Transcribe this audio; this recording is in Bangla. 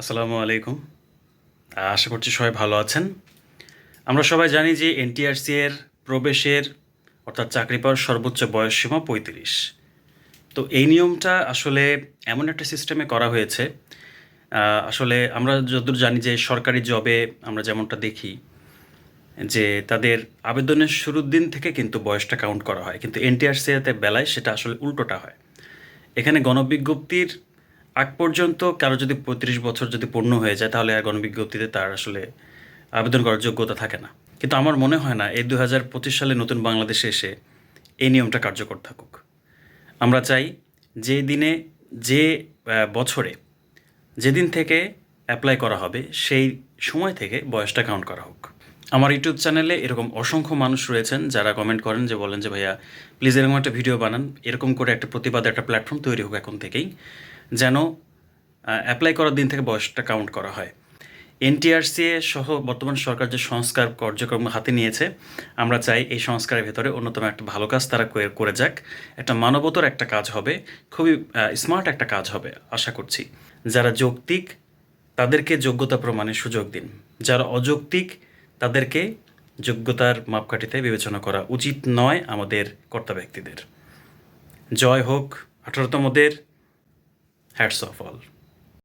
আসসালামু আলাইকুম। আশা করছি সবাই ভালো আছেন। আমরা সবাই জানি যে এনটিআরসি এর প্রবেশের, অর্থাৎ চাকরি পাওয়ার সর্বোচ্চ বয়স সীমা পঁয়ত্রিশ। তো এই নিয়মটা আসলে এমন একটা সিস্টেমে করা হয়েছে। আসলে আমরা যতদূর জানি যে সরকারি জবে আমরা যেমনটা দেখি, যে তাদের আবেদনের শুরুর দিন থেকে কিন্তু বয়সটা কাউন্ট করা হয়। কিন্তু এনটিআরসি এর বেলায় সেটা আসলে উল্টোটা হয়। এখানে গণবিজ্ঞপ্তির আগ পর্যন্ত কারও যদি পঁয়ত্রিশ বছর যদি পূর্ণ হয়ে যায়, তাহলে আর গণবিজ্ঞপ্তিতে তার আসলে আবেদন করার যোগ্যতা থাকে না। কিন্তু আমার মনে হয় না, এই দু হাজার পঁচিশ সালে নতুন বাংলাদেশে এসে এই নিয়মটা কার্যকর থাকুক। আমরা চাই যে দিনে, যে বছরে যেদিন থেকে অ্যাপ্লাই করা হবে, সেই সময় থেকে বয়সটা কাউন্ট করা হোক। আমার ইউটিউব চ্যানেলে এরকম অসংখ্য মানুষ রয়েছেন যারা কমেন্ট করেন যে বলেন যে, ভাইয়া প্লিজ এরকম একটা ভিডিও বানান। এরকম করে একটা প্রতিবাদ, একটা প্ল্যাটফর্ম তৈরি হোক এখন থেকেই। যেন অ্যাপ্লাই করার দিন থেকে বয়সটা কাউন্ট করা হয়। এনটিআরসি সহ বর্তমান সরকার যে সংস্কার কার্যক্রম হাতে নিয়েছে, আমরা চাই এই সংস্কারের ভেতরে অন্যতম একটা ভালো কাজ তারা করে- করে যাক। একটা মানবতর একটা কাজ হবে, খুবই স্মার্ট একটা কাজ হবে, আশা করছি। যারা যৌক্তিক, তাদেরকে যোগ্যতা প্রমাণের সুযোগ দিন। যারা অযৌক্তিক, তাদেরকে যোগ্যতার মাপকাঠিতে বিবেচনা করা উচিত নয় আমাদের কর্তা ব্যক্তিদের জয় হোক আঠারোতমদের হ্যাটস অফ অল